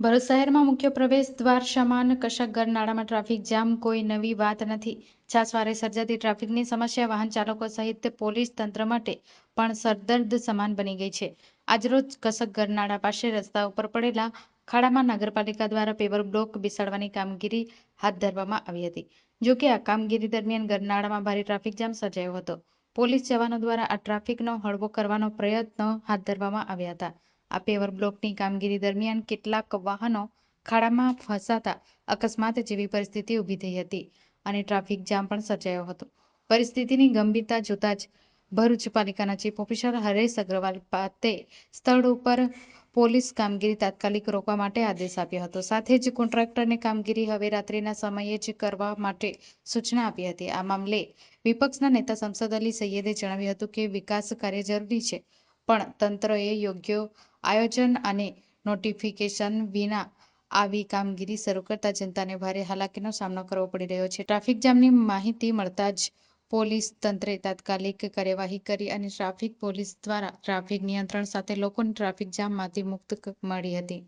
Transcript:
ભરૂચ શહેરમાં મુખ્ય પ્રવેશ દ્વાર સમાન કશકગર નાળામાં ટ્રાફિક જામ, કોઈ નવી વાત નથી. છાસવારે સર્જાતી ટ્રાફિકની સમસ્યા, વાહન ચાલકો સહિત પોલીસ તંત્ર માટે પણ સરદર્દ સમાન બની ગઈ છે. આજરોજ કશકગર નાળા પાસે રસ્તા ઉપર પડેલા ખાડામાં નગરપાલિકા દ્વારા પેવર બ્લોક બેસાડવાની કામગીરી હાથ ધરવામાં આવી હતી. જોકે આ કામગીરી દરમિયાન ગરનાળામાં ભારે ટ્રાફિક જામ સર્જાયો હતો. પોલીસ જવાનો દ્વારા આ ટ્રાફિકનો હળવો કરવાનો પ્રયત્નો હાથ ધરવામાં આવ્યા હતા. આ પેવર બ્લોકની કામગીરી દરમિયાન કેટલાક વાહનો ખાડામાં ફસાતા અકસ્માત જેવી પરિસ્થિતિ ઊભી થઈ હતી અને ટ્રાફિક જામ પણ સર્જાયો હતો. પરિસ્થિતિની ગંભીરતા જોતા જ ભરૂચ પાલિકાના ચીફ ઓફિસર હરેશ અગ્રવાલ પાતે સ્થળ ઉપર પોલીસ કામગીરી તાત્કાલિક રોકવા માટે આદેશ આપ્યો હતો. સાથે જ કોન્ટ્રાક્ટરને કામગીરી હવે રાત્રિના સમયે જ કરવા માટે સૂચના આપી હતી. આ મામલે વિપક્ષના નેતા સંસદ અલી સૈયદે જણાવ્યું હતું કે વિકાસ કાર્ય જરૂરી છે, પણ તંત્રએ યોગ્ય આયોજન અને નોટિફિકેશન વિના આવી કામગીરી શરૂ કરતા જનતાને ભારે હાલાકીનો સામનો કરવો પડી રહ્યો છે. ટ્રાફિક જામની માહિતી મળતા જ પોલીસ તંત્રે તાત્કાલિક કાર્યવાહી કરી અને ટ્રાફિક પોલીસ દ્વારા ટ્રાફિક નિયંત્રણ સાથે લોકોને ટ્રાફિક જામમાંથી મુક્ત મળી હતી.